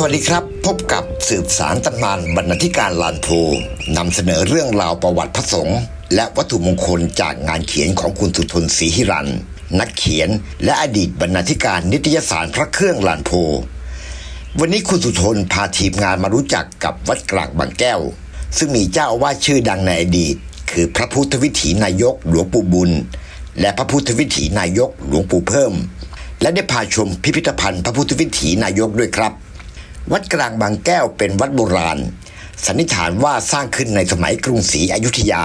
สวัสดีครับ พบกับสืบสารตำนานบรรณาธิการลานโพนำเสนอเรื่องราวประวัติพระสงฆ์และวัตถุมงคลจากงานเขียนของคุณสุทนศรีหิรัน นักเขียนและอดีตบรรณาธิการนิตยสารพระเครื่องลานโพ วันนี้คุณสุทนพาทีมงานมารู้จักกับวัดกลางบางแก้ว ซึ่งมีเจ้าอาวาสชื่อดังในอดีต คือพระพุทธวิถีนายกหลวงปู่บุญ และพระพุทธวิถีนายกหลวงปู่เพิ่ม และได้พาชมพิพิธภัณฑ์พระพุทธวิถีนายกด้วยครับ วัดกลางบางแก้วเป็นวัดโบราณ สันนิษฐานว่าสร้างขึ้นในสมัยกรุงศรีอยุธยา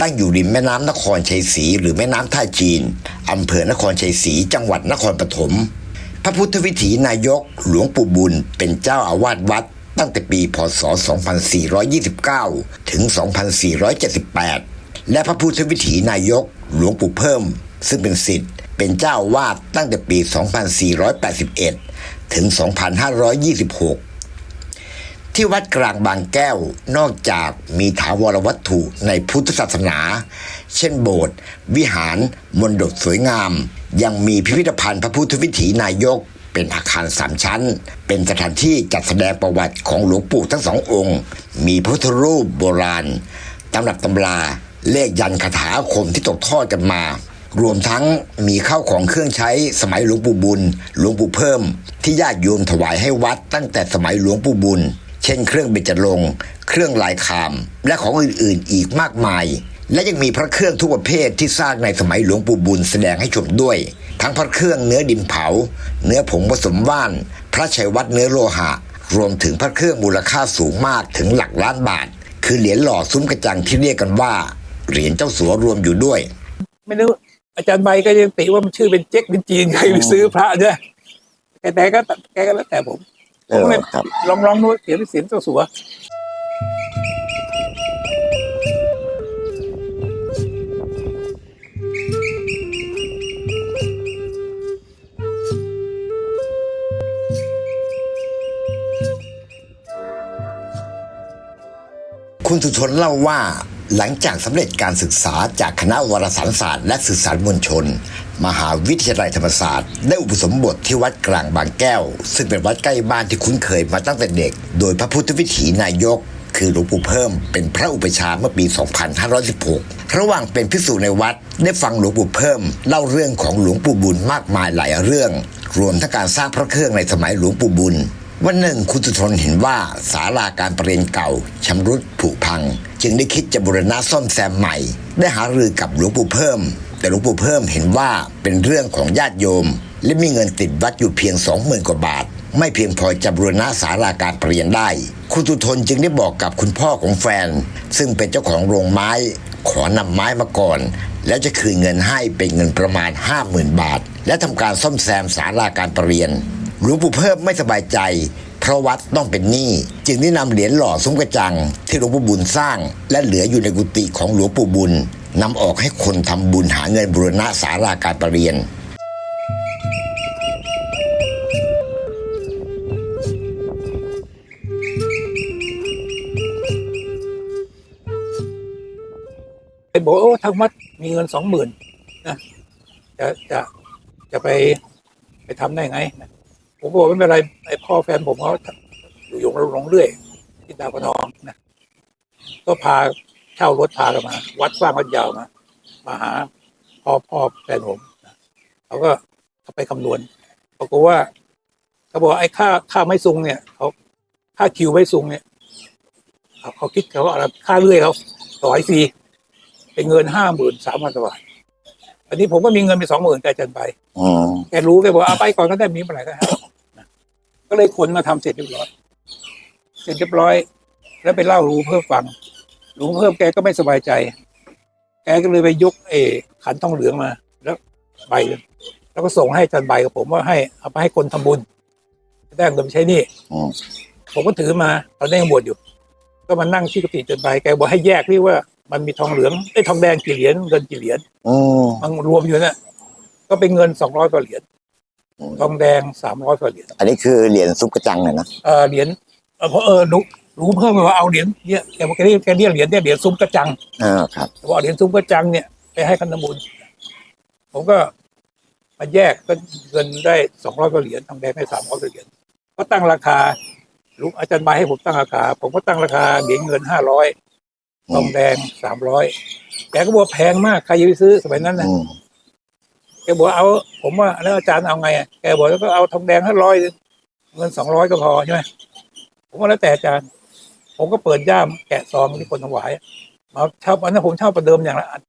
ตั้งอยู่ริมแม่น้ำนครชัยศรีหรือแม่น้ำท่าจีนอำเภอนครชัยศรีจังหวัดนครปฐมพระพุทธวิถีนายกหลวงปู่บุญเป็นเจ้าอาวาสวัด ตั้งแต่ปีพศ 2429 ถึง 2478 และพระพุทธวิถีนายกหลวงปู่เพิ่ม ซึ่งเป็นศิษย์เป็นเจ้าอาวาสตั้งแต่ปี 2481 ถึง 2526 ที่วัดกลางบางแก้วนอกจากมีถาวรวัตถุในพุทธศาสนา เช่นโบสถ์วิหารมณฑปสวยงาม ยังมีพิพิธภัณฑ์พระพุทธวิถีนายกเป็นอาคารสามชั้น เป็นสถานที่จัดแสดงประวัติของหลวงปู่ทั้งสององค์ มีพระพุทธรูปโบราณตำรับตำราเลขยันคาถาอาคมที่ตกทอดกันมา รวมทั้งมีข้าวของเครื่องใช้สมัยหลวงปู่บุญ หลวงปู่เพิ่ม ที่ญาติโยมถวายให้วัดตั้งแต่สมัยหลวงปู่บุญ เช่นเครื่องเบญจรงเครื่องลายคาม และของอื่นๆ อีกมากมาย และยังมีพระเครื่องทุกประเภทที่สร้างในสมัยหลวงปู่บุญแสดงให้ชมด้วย ทั้งพระเครื่องเนื้อดินเผา เนื้อผงผสมว่าน พระชัยวัดเนื้อโลหะ รวมถึงพระเครื่องมูลค่าสูงมากถึงหลักล้านบาท คือเหรียญหล่อซุ้มกระจังที่เรียกกันว่าเหรียญเจ้าสัวรวมอยู่ด้วย ไม่รู้ อาจารย์ใบก็ยังติว่ามันชื่อเป็นเจ๊กเป็นจีนใครไปซื้อพระเนี่ยแต่แต่ก็แกก็แล้วแต่ผมผมก็เลยครับลองลองดูเขียนเป็นเสียงเจ้าสัวคุณสุทนเล่าว่า หลังจากสำเร็จการศึกษาจากคณะวารสารศาสตร์และสื่อสารมวลชน มหาวิทยาลัยธรรมศาสตร์ ได้อุปสมบทที่วัดกลางบางแก้ว ซึ่งเป็นวัดใกล้บ้านที่คุ้นเคยมาตั้งแต่เด็ก โดยพระพุทธวิถีนายก คือหลวงปู่เพิ่มเป็นพระอุปชฌาย์เมื่อปี 2516 ระหว่างเป็นพิสูจน์ในวัดได้ฟังหลวงปู่เพิ่ม เล่าเรื่องของหลวงปู่บุญมากมายหลายเรื่อง รวมทั้งการสร้างพระเครื่องในสมัยหลวงปู่บุญ วันหนึ่งคุณสุทนเห็นว่าศาลาการประเรียนเก่าชำรุดผุพัง จึงได้คิดจะบูรณะซ่อมแซมใหม่ ได้หารือกับหลวงปู่เพิ่ม แต่หลวงปู่เพิ่มเห็นว่าเป็นเรื่องของญาติโยม และมีเงินติดวัดอยู่เพียงสองหมื่นกว่าบาท ไม่เพียงพอจะบูรณะศาลาการประเรียนได้ คุณสุทนจึงได้บอกกับคุณพ่อของแฟน ซึ่งเป็นเจ้าของโรงไม้ ขอนำไม้มาก่อน แล้วจะคืนเงินให้เป็นเงินประมาณ 50,000 บาท และทำการซ่อมแซมศาลาการประเรียน หลวงปู่เพิ่มไม่สบายใจ เพราะวัดต้องเป็นหนี้จึงได้นำเหรียญหล่อซุ้มกระจัง ที่หลวงปู่บุญสร้าง และเหลืออยู่ในกุฏิของหลวงปู่บุญนำออกให้คนทำบุญหาเงินบูรณะศาลาการประเรียนไอ้บอกโอ้ทางวัดมีเงินสองหมื่นนะจะจะจะไปไปทำได้ไงนะ ผมบอกไม่เป็นไรไอ้พ่อแฟนผมเขาอยู่ยงลงเรื่อยที่ดาวพนองนะก็พาเช่ารถพากันมา วัดสร้างวัดยาวมามาหาพ่อพ่อแฟนผมเขาก็เขาไปคำนวณปรากฏว่าเขาบอกไอ้ค่าค่าไม่ซุงเนี่ยเขาค่าคิวไม่ซุงเนี่ยเขาคิดเขาว่าอะไรค่าเลื่อยเขาต่อยฟรีเป็นเงินห้าหมื่นสามพันบาท อันนี้ผมก็มีเงินไปสองหมื่นแกจันไปอืมแกรู้แกบอกเอาไปก่อนก็ได้มีเมื่อไหร่ก็ให้นะก็เลยคนมาทำเสร็จเรียบร้อย เสร็จเรียบร้อย แล้วไปเล่ารู้เพิ่มฟังรู้เพิ่มแกก็ไม่สบายใจ แกก็เลยไปยกเออขันทองเหลืองมา แล้วใบหนึ่งแล้วก็ส่งให้จันใบกับผมว่าให้เอาไปให้คนทำบุญได้เงินไปใช้หนี่อืมผมก็ถือมาตอนนี้ยังบวชอยู่ ก็มานั่งที่กุฏิจันใบแกบอกให้แยกที่ว่า มันมีทองเหลืองไอ้ยทองแดงกี่เหรียญเงินกี่เหรียญอืมมันรวมอยู่น่ะก็เป็นเงินสองร้อยกว่าเหรียญอืมทองแดงสามร้อยกว่าเหรียญอันนี้คือเหรียญซุปกระจังเนี่ยนะเออเหรียญเออเพราะเออรู้รู้เพิ่มมาว่าเอาเหรียญเนี่ยแกบอกแกเรียกแกเรียกเหรียญเนี่ยเหรียญซุ้มกระจังอ่าครับว่าเอาเหรียญซุ้มกระจังเนี่ยไปให้คันธบุญผมก็มาแยกก็เงินได้สองร้อยกว่าเหรียญทองแดงได้สามร้อยกว่าเหรียญก็ตั้งราคาลุงอาจารย์บายให้ผมตั้งราคา ผมก็ตั้งราคาเหรียญเงินห้าร้อย ทองแดงสามร้อยแกก็บอกว่าแพงมากใครจะไปซื้อสมัยนั้นนะอืมแกบอกว่าเอา ผมว่าแล้วอาจารย์เอาไงอะแกบอกแล้วก็เอาทองแดงห้าร้อยเงินสองร้อยก็พอใช่ไหมผมว่าแล้วแต่อาจารย์ ผมก็เปิดย่ามแกะซองที่คนถวายมาเช่าอันนั้นผมเช่าประเดิมอย่างละอัน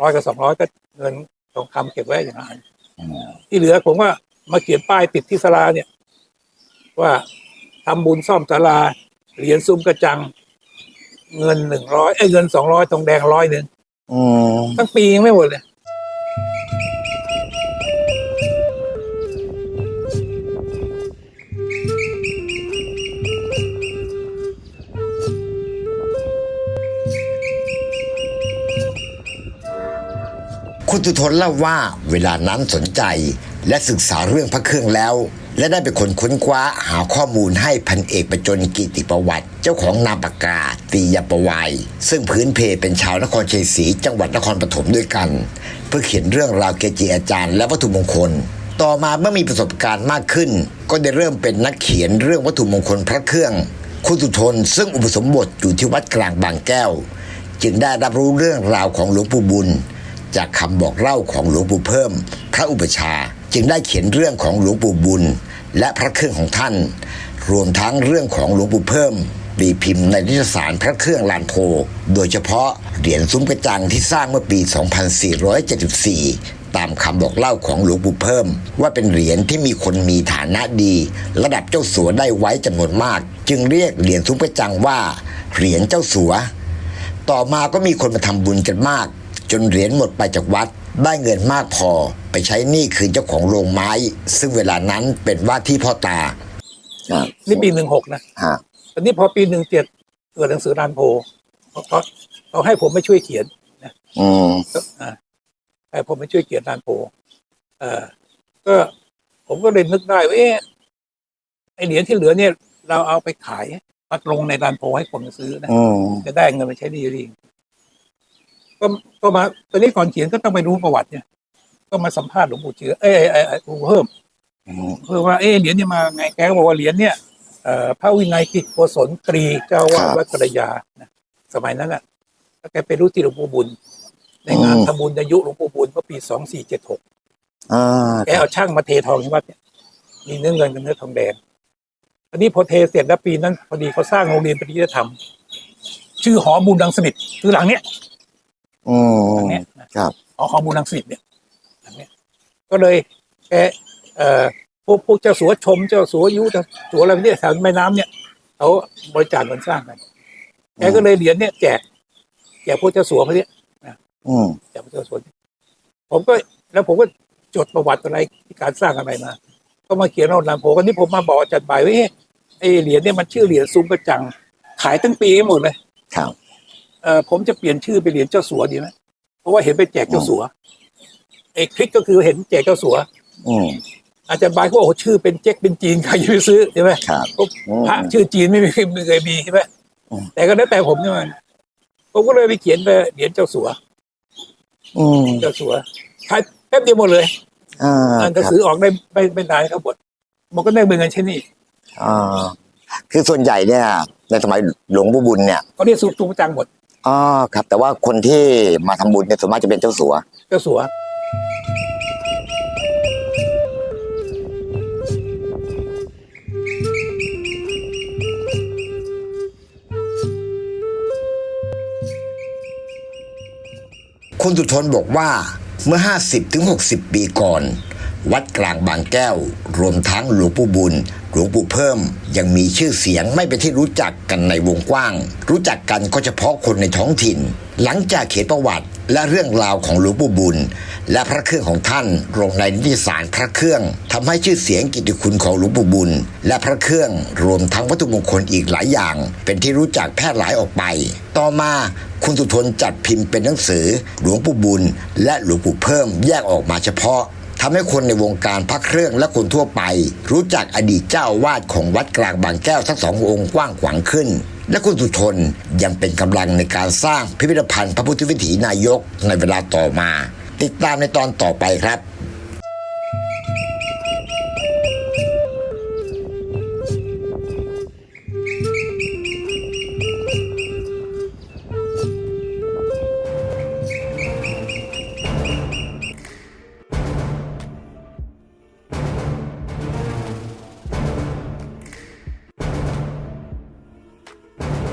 ร้อยกับสองร้อยก็เงินทองคำเก็บไว้อย่างละอันอืมที่เหลือผมว่ามาเขียนป้ายติดที่ศาลาเนี่ย ว่าทำบุญซ่อมศาลาเหรียญซุ้มกระจัง เงินหนึ่งร้อยไอ้ยเงินสองร้อยทองแดงร้อยหนึ่งอืมทั้งปียังไม่หมดเลยคุณตุทนเล่าว่าเวลานั้นสนใจและศึกษาเรื่องพระเครื่องแล้ว และได้เป็นคนค้นคว้าหาข้อมูลให้พันเอกประจนกิติประวัติ เจ้าของนามปากกาตียประวัย ซึ่งพื้นเพเป็นชาวนครชัยศรีจังหวัดนครปฐมด้วยกัน เพื่อเขียนเรื่องราวเกจิอาจารย์และวัตถุมงคล ต่อมาเมื่อมีประสบการณ์มากขึ้น ก็ได้เริ่มเป็นนักเขียนเรื่องวัตถุมงคลพระเครื่อง คุณสุทนซึ่งอุปสมบทอยู่ที่วัดกลางบางแก้ว จึงได้รับรู้เรื่องราวของหลวงปู่บุญ จากคำบอกเล่าของหลวงปู่เพิ่ม พระอุปชาจึงได้เขียนเรื่องของหลวงปู่บุญ และพระเครื่องของท่าน รวมทั้งเรื่องของหลวงปู่เพิ่มตีพิมพ์ในนิตยสารพระเครื่องลานโพ โดยเฉพาะเหรียญซุ้มกระจังที่สร้างเมื่อปี 2474 ตามคำบอกเล่าของหลวงปู่เพิ่ม ว่าเป็นเหรียญที่มีคนมีฐานะดี ระดับเจ้าสัวได้ไว้จำนวนมาก จึงเรียกเหรียญซุ้มกระจังว่า เหรียญเจ้าสัว ต่อมาก็มีคนมาทำบุญกันมาก จนเหรียญหมดไปจากวัดได้เงินมากพอ ไปใช้หนี้คืนเจ้าของโรงไม้ ซึ่งเวลานั้นเป็นว่าที่พ่อตาครับนี่ปีหนึ่งหกนะฮะตอนนี้พอปีหนึ่งเจ็ดเกิดหนังสือรานโพเขาเขาเขาให้ผมไม่ช่วยเขียนอืมก็อ่าให้ผมไม่ช่วยเขียนรานโพเออก็ผมก็เลยนึกได้ว่าเอ๊ะไอเหรียญที่เหลือเนี่ย เราเอาไปขายมาลงในรานโพให้คนมาซื้อนะอืมจะได้เงินไปใช้หนี้ดีก็ก็มาตอนนี้ก่อนเขียนก็ต้องไปรู้ประวัติเนี่ย ก็มาสัมภาษณ์หลวงปู่เชื้อเอ้ยไอ้ไอ้หลวงปู่เพิ่มอืมเพิ่มว่าเอ้เหรียญเนี่ยมาไงแกก็บอกว่าเหรียญเนี่ยเอ่อพระวินัยกิจโกศลตรีเจ้าอาวาดวัดกระยานะสมัยนั้นอะแล้วแกไปรู้ที่หลวงปู่บุญ ในงานทำบุญอายุหลวงปู่บุญเมื่อปีสองสี่เจ็ดหกอ่าแกเอาช่างมาเททองที่วัดเนี่ยมีเนื้อเงินกับเนื้อทองแดงอันนี้พอเทเสร็จแล้วปีนั้นพอดีเขาสร้างโรงเรียนปริยธรรม ชื่อหอบุญดังสนิทคือหลังเนี้ยอืหลัมงเนี้ยนะครับหอหอบุญดังสนิทเนี่ยหลังเนี้ย ก็เลยแกเอ่อพวกพวกเจ้าสัวชม เจ้าสัวยุเจ้าสัวอะไรเนี่ยแถวแม่น้ำเนี่ยเขาบริจาคเงินสร้างกันแกก็เลยเหรียญเนี่ยแจกแจกพวกเจ้าสัวเขาเนี่ยอืมจากประชาชนผมก็แล้วผมก็จดประวัติอะไรที่การสร้างอะไรมา ก็มาเขียนเอาลำโพกันนี่ผมมาบอกอาจัดบ่ายว่าเอ๊ะไอเหรียญเนี่ยมันชื่อเหรียญซุ้มกระจัง ขายทั้งปีให้หมดเลย ครับ เออผมจะเปลี่ยนชื่อเป็นเหรียญเจ้าสัวดีไหมเพราะว่าเห็นไปแจกเจ้าสัว ไอ้คลิกก็คือเห็นแจกเจ้าสัวอืมอาจารย์บายก็บอกโอ้โหชื่อเป็นเจ๊กเป็นจีนใครจะไปซื้อใช่ไหมครับก็อืมพระชื่อจีนไม่มีไม่เคยมีใช่ไหมอืมแต่ก็แล้วแต่ผมใช่ไหมผมก็เลยไปเขียนไปเหรียญเจ้าสัวอืมเจ้าสัวขายแป๊บเดียวหมดเลยอ่าอ่านหนังครับสือออกได้ไม่ไม่นานครับบทมันก็ได้เงินกันเช่นนี้อ่าคือส่วนใหญ่เนี่ยในสมัยหลวงปู่บุญเนี่ยก็เรียกสุตุงจังหมดอ๋อครับ แต่ว่าคนที่มาทำบุญเนี่ยส่วนมากจะเป็นเจ้าสัว เจ้าสัว คุณสุทนบอกว่าเมื่อ 50ถึง60 ปีก่อน วัดกลางบางแก้ว รวมทั้งหลวงปู่บุญ หลวงปู่เพิ่ม ยังมีชื่อเสียงไม่เป็นที่รู้จักกันในวงกว้าง รู้จักกันก็เฉพาะคนในท้องถิ่น หลังจากเขียนประวัติ และเรื่องราวของหลวงปู่บุญ และพระเครื่องของท่านลงในนิตยสารพระเครื่องทำให้ชื่อเสียงกิตติคุณของหลวงปู่บุญ และพระเครื่องรวมทั้งวัตถุมงคลอีกหลายอย่าง เป็นที่รู้จักแพร่หลายออกไป ต่อมาคุณสุทนจัดพิมพ์เป็นหนังสือ หลวงปู่บุญ และหลวงปู่เพิ่มแยกออกมาเฉพาะทำให้คนในวงการพระเครื่องและคนทั่วไป รู้จักอดีตเจ้าอาวาดของวัดกลางบางแก้วทั้งสององค์กว้างขวางขึ้น และคุณสุทนยังเป็นกำลังในการสร้างพิพิธภัณฑ์พระพุทธวิถีนายกในเวลาต่อมา ติดตามในตอนต่อไปครับ